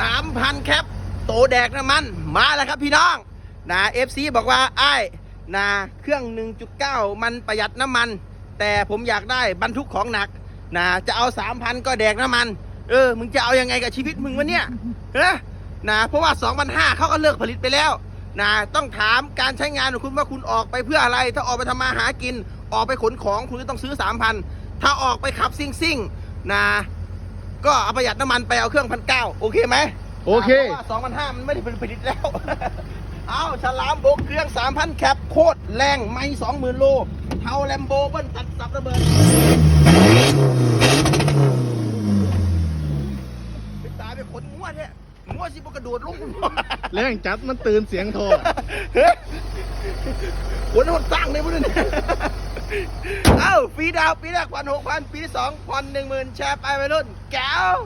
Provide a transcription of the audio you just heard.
3,000แคปโตแดกน้ำมัน มาแล้วครับพี่น้องนะเอฟซีบอกว่าไอ้นะเครื่อง 1.9 มันประหยัดน้ำมัน แต่ผมอยากได้บรรทุกของหนักนะจะเอา 3,000 ก็แดกน้ำมัน เออ มึงจะเอายังไงกับชีวิตมึงวะเนี่ยเฮ้นะเพราะว่า 2,500เขาก็เลิกผลิตไปแล้วนะต้องถามการใช้งานของคุณว่าคุณออกไปเพื่ออะไร ถ้าออกไปทำมาหากิน ออกไปขนของคุณก็ต้องซื้อ 3,000 ถ้าออกไปขับซิงซิ่งๆนะ ก็เอาประหยัดน้ำมันไปเอาเครื่องพันเก้าโอเคไหมโอเคพราะว่าสองพันห้ามันไม่ได้ผลิตแล้ว เอาฉลามบกเครื่องสามพันแคปโคตรแรงไม่สองหมื่นโลเท่าแลมโบเบิ้ลตัดสับระเบิดไปตายไปขนงัวเนี่ยงัวสิบกระโดดลงแรงจัดมันตื่นเสียงโทรเฮ้ยขนคนสร้างเลยพวกนี้เอ้า ฟรีดาวปีแรกพันหกพันปีที่สองพันหนึ่งหมื่นแชร์ไปไปรุ่นแก้ว